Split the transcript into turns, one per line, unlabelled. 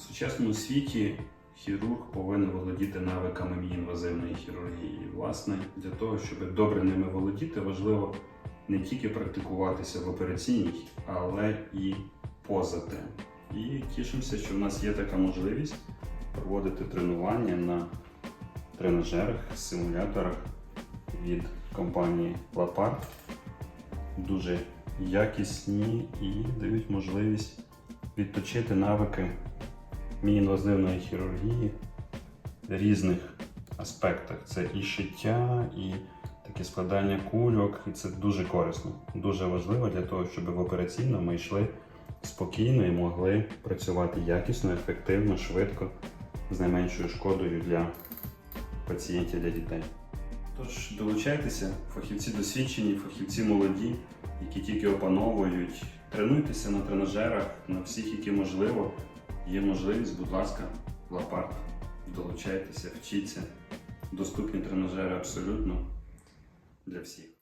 В сучасному світі хірург повинен володіти навиками інвазивної хірургії. Власне, для того, щоб добре ними володіти, важливо не тільки практикуватися в операційній, але і поза тим. І тішимося, що в нас є така можливість проводити тренування на тренажерах, симуляторах від компанії Lapart. Дуже якісні і дають можливість відточити навики міні-інвазивної хірургії в різних аспектах. Це і шиття, і таке складання кульок, і це дуже корисно, дуже важливо для того, щоб в операційно ми йшли спокійно і могли працювати якісно, ефективно, швидко, з найменшою шкодою для пацієнтів, для дітей. Тож долучайтеся, фахівці досвідчені, фахівці молоді, які тільки опановують. Тренуйтеся на тренажерах, на всіх, які можливо. Є можливість, будь ласка, лапарт. Долучайтеся, вчіться. Доступні тренажери абсолютно для всіх.